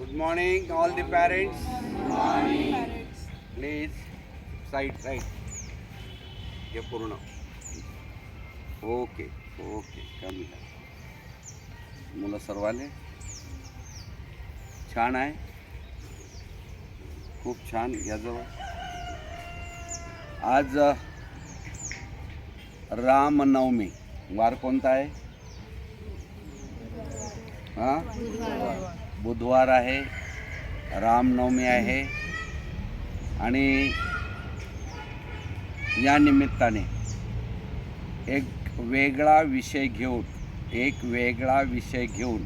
Good morning all the parents. Please side, side. हे पूर्ण. Okay okay कमी मुलं सर्वले छान आहे. खूप छान याजवळ. आज रामनवमी. वार कोणता आहे? हां? बुधवार आहे रामनवमी आहे आणि या निमित्ताने एक वेगळा विषय घेऊन एक वेगळा विषय घेऊन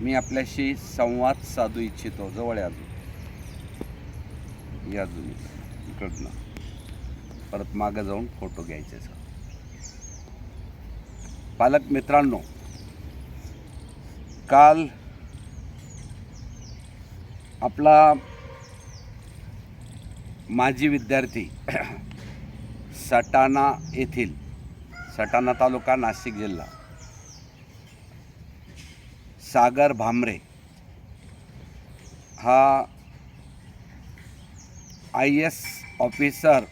मी आपल्याशी संवाद साधू इच्छितो जवळ अजून. या अजून इकडनं. परत मागं जाऊन फोटो घ्यायचे सर. पालक मित्रांनो काल आपला माजी विद्यार्थी सटाणा येथील सटाणा तालुका नाशिक जिल्हा सागर भामरे हा आय एस ऑफिसर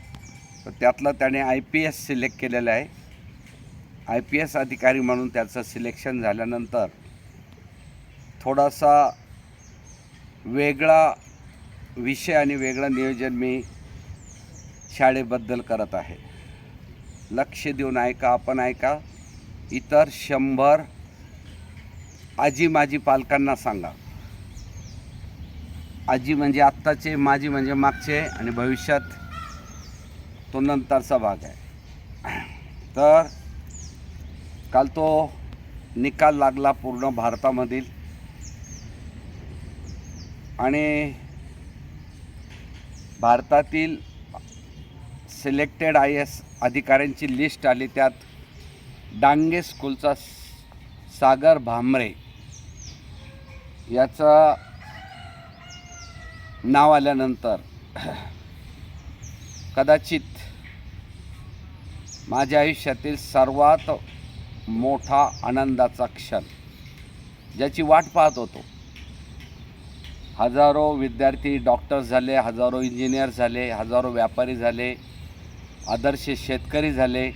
त्यातलं त्याने आय पी एस सिलेक्ट केलेलं आहे. आय पी एस अधिकारी म्हणून त्याचं सिलेक्शन झाल्यानंतर थोडासा वेगळा विषय आणि वेगळं नियोजन मी शाळेबद्दल करत आहे. लक्ष देऊन ऐका आपण ऐका. इतर शंभर आजी माजी पालकांना सांगा. आजी म्हणजे आत्ताचे माजी म्हणजे मागचे आणि भविष्यात तो नंतरचा भाग आहे. तर काल तो निकाल लागला पूर्ण भारतामधील. आणि भारतातील सिलेक्टेड आय एस अधिकाऱ्यांची लिस्ट आली. त्यात डांगे स्कूलचा सागर भामरे याचं नाव आल्यानंतर कदाचित माझ्या आयुष्यातील सर्वात मोठा आनंदाचा क्षण ज्याची वाट पाहत होतो. हजारो विद्यार्थी डॉक्टर्स झाले हजारो इंजिनियर झाले हजारो व्यापारी झाले आदर्श शेतकरी झाले.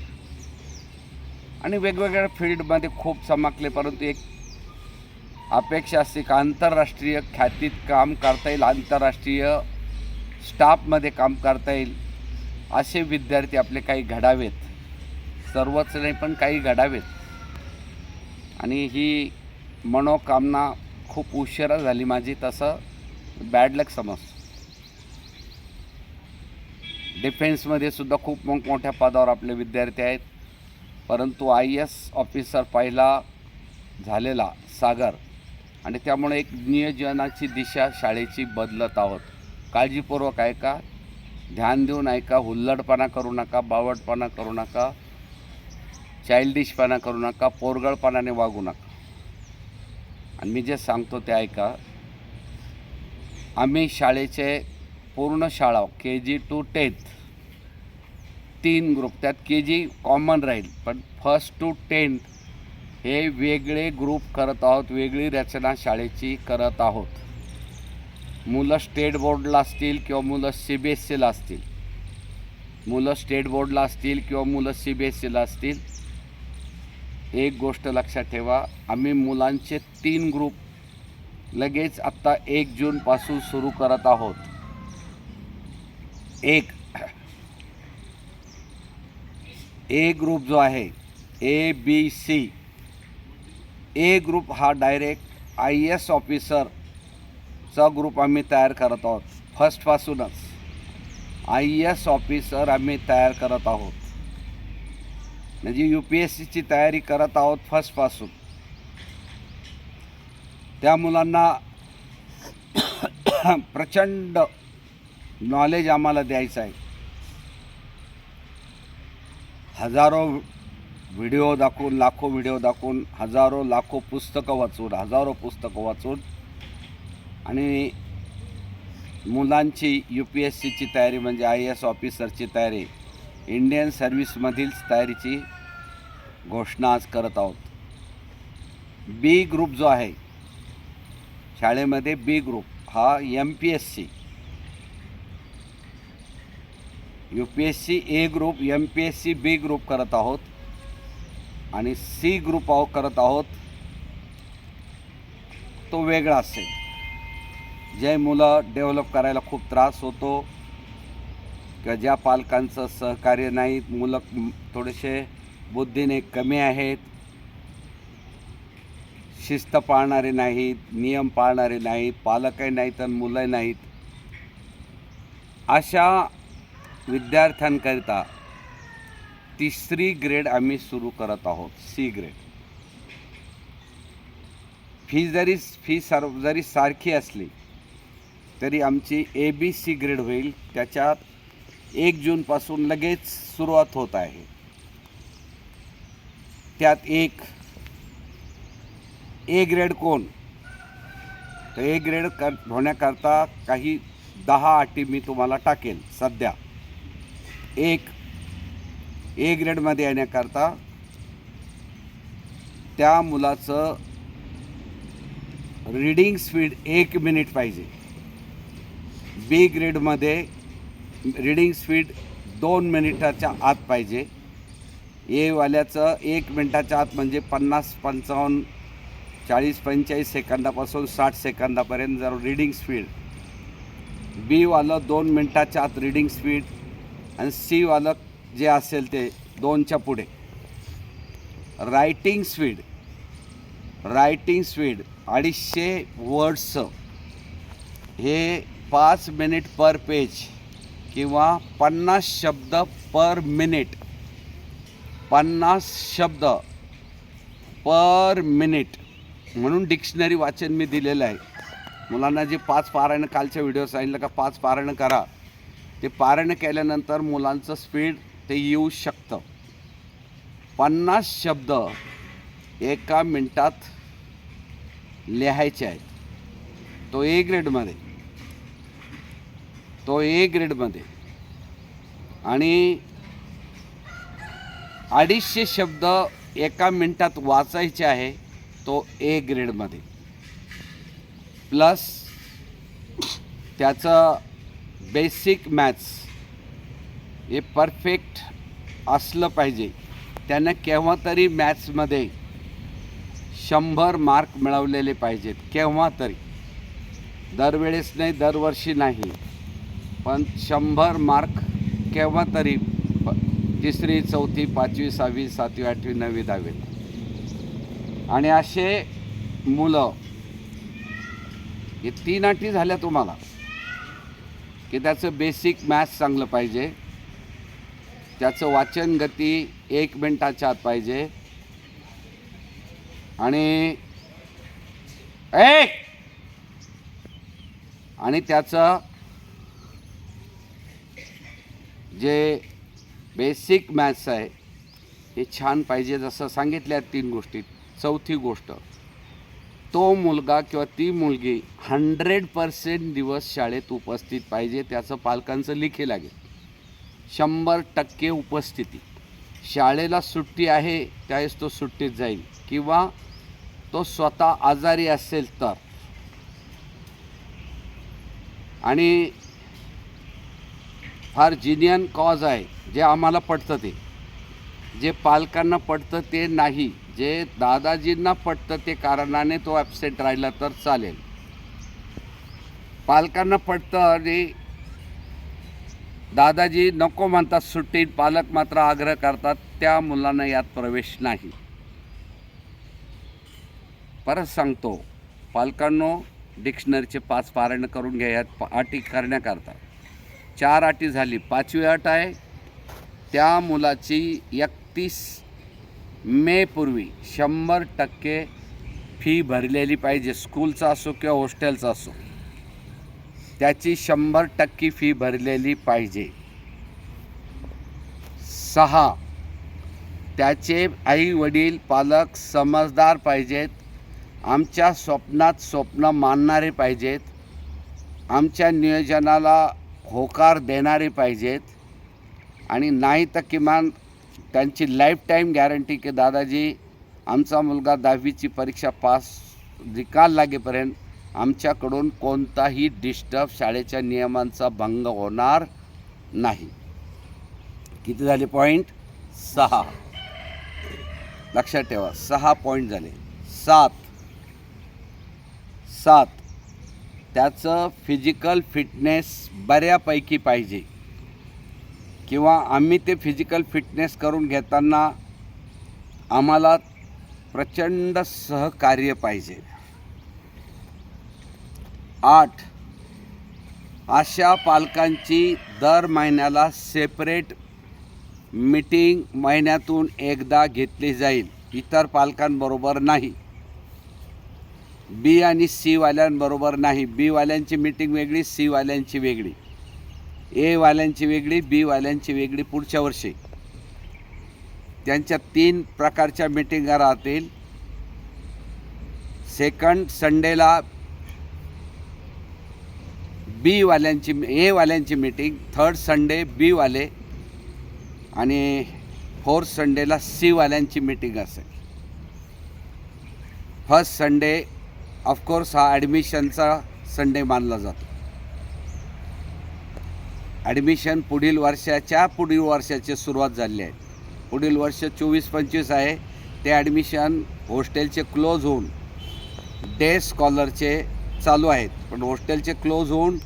आणि वेगवेगळ्या फील्डमध्ये खूप चमकले परंतु एक अपेक्षा असते का आंतरराष्ट्रीय ख्यातीत काम करता येईल आंतरराष्ट्रीय स्टाफमध्ये काम करता येईल असे विद्यार्थी आपले काही घडावेत. सर्वच नाही पण काही घडावेत. आणि ही मनोकामना खूप उशिरा झाली माझी तसं बॅड लक समज. डिफेन्समध्ये सुद्धा खूप मोठमोठ्या पदावर आपले विद्यार्थी आहेत. परंतु आय एस ऑफिसर पहिला झालेला सागर. आणि त्यामुळे एक नियोजनाची दिशा शाळेची बदलत आहोत. काळजीपूर्वक ऐका. ध्यान देऊन ऐका. हुल्लडपणा करू नका. बावटपणा करू नका. चाइल्डिशपणा करू नका. पोरगळपणाने वागू नका. आणि मी जे सांगतो ते ऐका. आम्ही शाळेचे पूर्ण शाळा के जी टू टेन्थ तीन ग्रुप त्यात के जी कॉमन राहील पण फर्स्ट टू टेन्थ हे वेगळे ग्रुप करत आहोत वेगळी रचना शाळेची करत आहोत. मुलं स्टेट बोर्डला असतील किंवा मुलं सी बी एस सीला असतील. मुलं स्टेट बोर्डला असतील किंवा मुलं सी बी एस सीला असतील एक गोष्ट लक्षात ठेवा आम्ही मुलांचे तीन ग्रुप लगेच आत्ता एक जूनपासून सुरू करत आहोत. एक ए ग्रुप जो आहे A B C A group हा डायरेक्ट आय एस ऑफिसरचा ग्रुप आम्ही तयार करत आहोत. फर्स्टपासूनच आय एस ऑफिसर आम्ही तयार करत आहोत. म्हणजे यू पी एस सीची तयारी करत आहोत फर्स्टपासून त्या मुलांना प्रचंड नॉलेज आम्हाला द्यायचं आहे. हजारो व्हिडिओ दाखवून लाखो व्हिडिओ दाखवून हजारो लाखो पुस्तकं वाचून हजारो पुस्तकं वाचून आणि मुलांची यू पी एस सीची तयारी म्हणजे आय एस ऑफिसरची तयारी इंडियन सर्व्हिसमधील तयारीची घोषणा आज करत आहोत. बी ग्रुप जो आहे शाळेमध्ये बी ग्रुप हा M P S C U P S C A group M P S C B group करत आहोत. आणि सी ग्रुप आहो करत आहोत तो वेगळा असेल. जे मुलं डेव्हलप करायला खूप त्रास होतो किंवा ज्या पालकांचं सहकार्य नाही मुलं थोडेसे बुद्धीने कमी आहेत शिस्त पाळणारे नाहीत नियम पाळणारे नाहीत पालकही नाहीत आणि मुलंही नाहीत अशा विद्यार्थ्यांकरिता तिसरी ग्रेड आम्ही सुरू करत आहोत सी ग्रेड. फी जरी फी सर्व जरी सारखी असली तरी आमची ए बी सी ग्रेड होईल त्याच्यात एक जूनपासून लगेच सुरुवात होत आहे. त्यात एक ए ग्रेड कोण? तर ए ग्रेड कर होण्याकरता काही दहा अटी मी तुम्हाला टाकेल सध्या. एक ए ग्रेडमध्ये येण्याकरता त्या मुलाचं रीडिंग स्पीड एक मिनिट पाहिजे. बी ग्रेडमध्ये रीडिंग स्पीड दोन मिनिटाच्या आत पाहिजे. एवाल्याचं एक मिनिटाच्या आत म्हणजे पन्नास पंचावन्न चाळीस पंचेचाळीस सेकंदापासून साठ सेकंदापर्यंत जर रीडिंग स्पीड बीवालं दोन मिनटाच्या आत रीडिंग स्पीड आणि सीवालं जे असेल ते दोनच्या पुढे. रायटिंग स्पीड रायटिंग स्पीड अडीचशे वर्ड्सचं हे पाच मिनिट पर पेज किंवा पन्नास शब्द पर मिनिट. पन्नास शब्द पर मिनिट. म्हणून डिक्शनरी वाचन मी दिलेलं आहे. मुलांना जे पाच पारायणं कालच्या व्हिडिओ सांगितलं का पाच पारायणं करा. ते पारायणं केल्यानंतर मुलांचं स्पीड ते येऊ शकतं. पन्नास शब्द एका मिनटात लिहायचे आहेत. तो ए ग्रेडमध्ये तो ए ग्रेडमध्ये. आणि अडीचशे शब्द एका मिनटात वाचायचे आहे तो ए ग्रेडमध्ये. प्लस त्याचं बेसिक मॅथ्स हे परफेक्ट असलं पाहिजे. त्यानं केव्हा तरी मॅथ्समध्ये शंभर मार्क मिळवलेले पाहिजेत केव्हा तरी. दरवेळेस नाही दरवर्षी नाही. पण शंभर मार्क केव्हा तरी तिसरी चौथी पाचवी सहावी सातवी आठवी नववी दहावी आणि असे मुलं हे तीन अटी झाल्या तुम्हाला की त्याचं बेसिक मॅथ्स चांगलं पाहिजे त्याचं वाचन गती एक मिनटाच्या आत पाहिजे आणि ए! आणि त्याचं जे बेसिक मॅथ्स आहे हे छान पाहिजे. जसं सांगितल्या तीन गोष्टी. चौथी गोष्ट तो मुलगा किंवा ती मुलगी हंड्रेड पर्सेंट दिवस शाळेत उपस्थित पाहिजे त्याचं पालकांचं लिखे लागेल. शंभर टक्के उपस्थिती. शाळेला सुट्टी आहे त्यावेळेस तो सुट्टीत जाईल. किंवा तो स्वतः आजारी असेल तर. आणि फार जिनियन कॉज आहे जे आम्हाला पटतं ते. जे पालकांना पटतं ते नाही जे दादाजींना पटतं ते कारणाने तो ॲबसेंट राहिला तर चालेल. पालकांना पटतं आणि दादाजी नको म्हणतात सुट्टीत पालक मात्र आग्रह करतात त्या मुलांना यात प्रवेश नाही. परत सांगतो पालकांनो डिक्शनरीचे पाच पारायण करून घ्या यात पा- अटी करण्याकरता. चार अटी झाली. पाचवी अट आहे त्या मुलाची एकतीस मेपूर्वी शंभर टक्के फी भरलेली पाहिजे. स्कूलचा असो किंवा हॉस्टेलचा असो. त्याची शंभर टक्के फी भरलेली पाहिजे. सहा त्याचे आई वडील पालक समजदार पाहिजेत. आमच्या स्वप्नात स्वप्न मानणारे पाहिजेत. आमच्या नियोजनाला होकार देणारे पाहिजेत. आणि नाही तर किमान त्यांची लाईफ टाईम गॅरंटी की दादाजी आमचा मुलगा दहावीची परीक्षा पास निकाल लागेपर्यंत आमच्याकडून कोणताही डिस्टर्ब शाळेच्या नियमांचा भंग होणार नाही. किती झाले पॉईंट सहा. लक्षात ठेवा सहा पॉईंट झाले. सात. सात. त्याचं फिजिकल फिटनेस बऱ्यापैकी पाहिजे. किंवा आम्ही ते फिजिकल फिटनेस करून घेताना आम्हाला प्रचंड सहकार्य पाहिजे. आठ अशा पालकांची दर महिन्याला सेपरेट मीटिंग महिन्यातून एकदा घेतली जाईल. इतर पालकांबरोबर नाही. बी आणि सीवाल्यांबरोबर नाही. बी वाल्यांची मीटिंग वेगळी सीवाल्यांची वेगळी. एवाल्यांची वेगळी बीवाल्यांची वेगळी पुढच्या वर्षी. त्यांच्या तीन प्रकारच्या मीटिंगा राहतील. सेकंड संडेला B वाल्यांची A meeting third Sunday B वाले आणि फोर्थ संडेला सीवाल्यांची मीटिंग असेल. फर्स्ट संडे ऑफकोर्स हा ॲडमिशनचा संडे मानला जातो. ॲडमिशन पुढील वर्षाच्या पुढील वर्षाची सुरुवात झाली आहे. पुढील वर्ष चोवीस पंचवीस आहे. ते ॲडमिशन हॉस्टेलचे क्लोज होऊन डे स्कॉलरचे चालू आहेत. पण हॉस्टेलचे क्लोज होऊन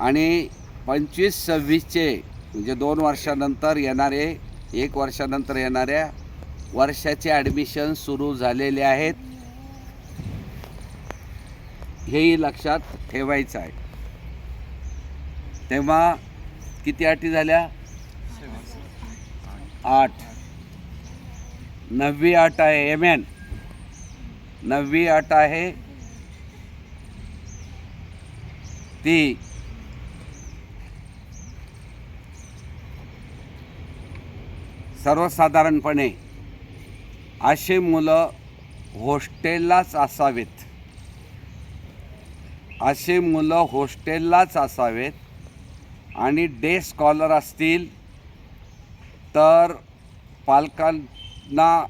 आणि पंचवीस सव्वीसचे म्हणजे दोन वर्षानंतर येणारे एक वर्षानंतर येणाऱ्या वर्षाचे ॲडमिशन सुरू झालेले आहेत. हेही लक्षात ठेवायचं आहे. तेव्हा किती अटी झाल्या? आठ. नववी अट आहे एम एन नववी अट आहे. ती. सर्वसाधारणपणे असे मुलं हॉस्टेललाच असावेत. असे मुलं हॉस्टेललाच असावेत आणि डे स्कॉलर असतील तर पालकांना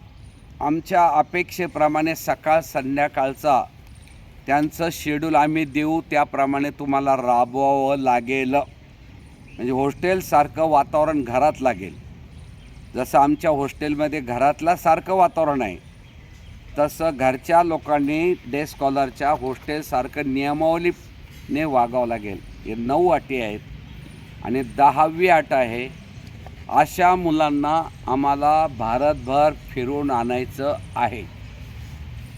आमच्या अपेक्षेप्रमाणे सकाळ संध्याकाळचा त्यांचं शेड्यूल आम्ही देऊ त्याप्रमाणे तुम्हाला राबवावं लागेल. म्हणजे हॉस्टेलसारखं वातावरण घरात लागेल. जसं आमच्या हॉस्टेलमध्ये घरातला सारखं वातावरण आहे. तसं घरच्या लोकांनी डे स्कॉलरच्या हॉस्टेलसारखं नियमावलीने वागावं लागेल. हे नऊ अटी आहेत आणि दहावी अट आहे. अशा मुलांना आम्हाला भारतभर फिरून आणायचं आहे.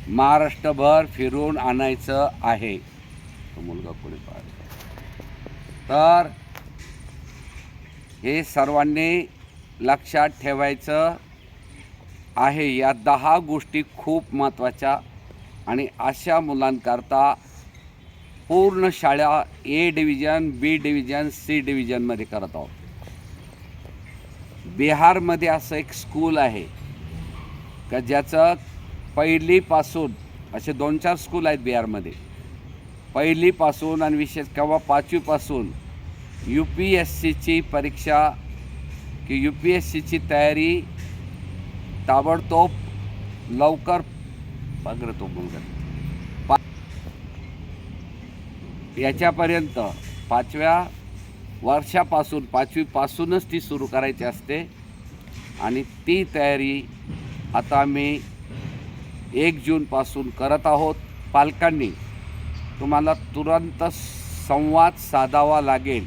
महाराष्ट्रभर फिरून आणायचं आहे. तो मुलगा कोणी पाहिजे तर हे सर्वांनी लक्षात ठेवायचं. आहे. या दहा गोष्टी खूप महत्त्वाच्या आणि अशा मुलांकरता पूर्ण शाळा A division B division C डिव्हिजनमध्ये करत आहोत. बिहारमध्ये असं एक स्कूल आहे का ज्याचं पहिलीपासून असे दोन चार स्कूल आहेत बिहारमध्ये. पहिलीपासून आणि विशेष किंवा पाचवीपासून यू पी एस सीची परीक्षा की यू पी एस सीची तयारी ताबडतोब लवकर बघ मुलगा पा याच्यापर्यंत पाचव्या वर्षापासून पाचवीपासूनच ती सुरू करायची असते. आणि ती तयारी आता मी एक जूनपासून करत आहोत. पालकांनी तुम्हाला तुरंत संवाद साधावा लागेल.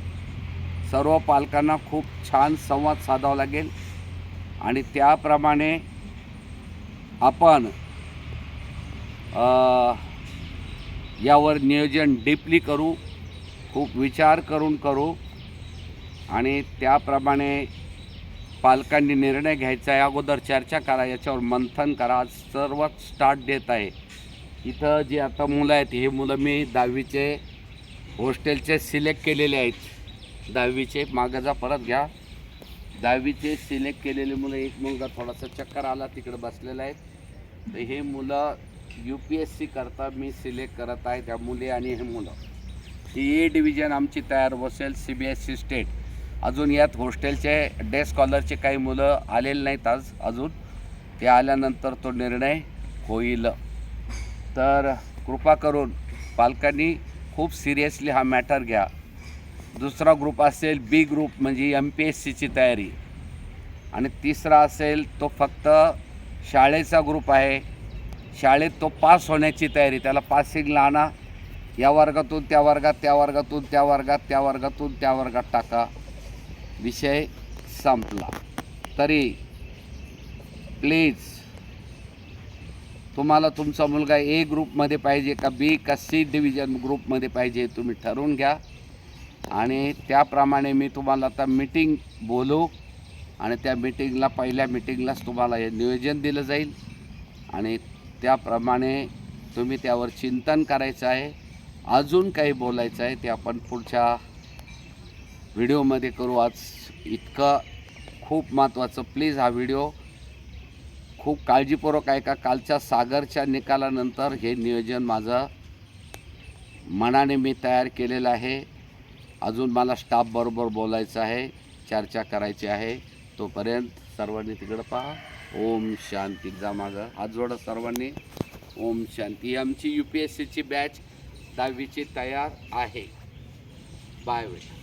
सर्व पालकांना खूप छान संवाद साधावा लागेल. आणि त्याप्रमाणे आपण यावर नियोजन डीपली करू खूप विचार करून करू आणि त्याप्रमाणे पालकांनी निर्णय घ्यायचा आहे. अगोदर चर्चा करा याच्यावर मंथन करा. आज सर्वच स्टार्ट देत आहे. इथं जी आता मुलं आहेत हे मुलं मी दहावीचे हॉस्टेलचे सिलेक्ट केलेले आहेत. दहावीचे मागं जा परत घ्या. दहावीचे सिलेक्ट केलेले मुलं एक मुलगा थोडासा चक्कर आला तिकडे बसलेला आहे. तर हे मुलं यू पी एस सी करता मी सिलेक्ट करत आहे त्या मुली आणि हे मुलं. ही ए डिव्हिजन आमची तयार बसेल C B S C state अजून यात हॉस्टेलचे डे स्कॉलरचे काही मुलं आलेले नाहीत आज अजून. ते आल्यानंतर तो निर्णय होईल. तर कृपा करून पालकांनी खूप सिरियसली हा मॅटर घ्या. दुसरा ग्रुप असेल बी ग्रुप म्हणजे एम पी एस सीची तयारी. आणि तिसरा असेल तो फक्त शाळेचा ग्रुप आहे. शाळेत तो पास होण्याची तयारी त्याला पासिंगला आणा. या वर्गातून त्या वर्गात त्या वर्गातून त्या वर्गात त्या वर्गातून त्या वर्गात टाका. विषय संपला. तरी प्लीज तुम्हाला तुमचा मुलगा ए ग्रुपमध्ये पाहिजे का बी का सी डिव्हिजन ग्रुपमध्ये पाहिजे तुम्ही ठरवून घ्या. आणि त्याप्रमाणे मी तुम्हाला आता मीटिंग बोलू. आणि त्या मीटिंगला पहिल्या मीटिंगलाच तुम्हाला हे नियोजन दिलं जाईल. आणि त्याप्रमाणे तुम्ही त्यावर चिंतन करायचं आहे. अजून काही बोलायचं आहे ते आपण पुढच्या व्हिडिओमध्ये करू. आज इतकं खूप महत्त्वाचं. प्लीज हा व्हिडिओ खूप काळजीपूर्वक आहे का कालच्या सागरच्या निकालानंतर हे नियोजन माझं मनाने मी तयार केलेलं आहे. अजून मला स्टाफबरोबर बोलायचं आहे. चर्चा करायची आहे. तोपर्यंत सर्वांनी तिकडं पहा. ओम शांती. जा मागं. हात जोडा सर्वांनी. ओम शांती. ही आमची यू पी एस सीची बॅच दहावीची तयार आहे. बाय वेळ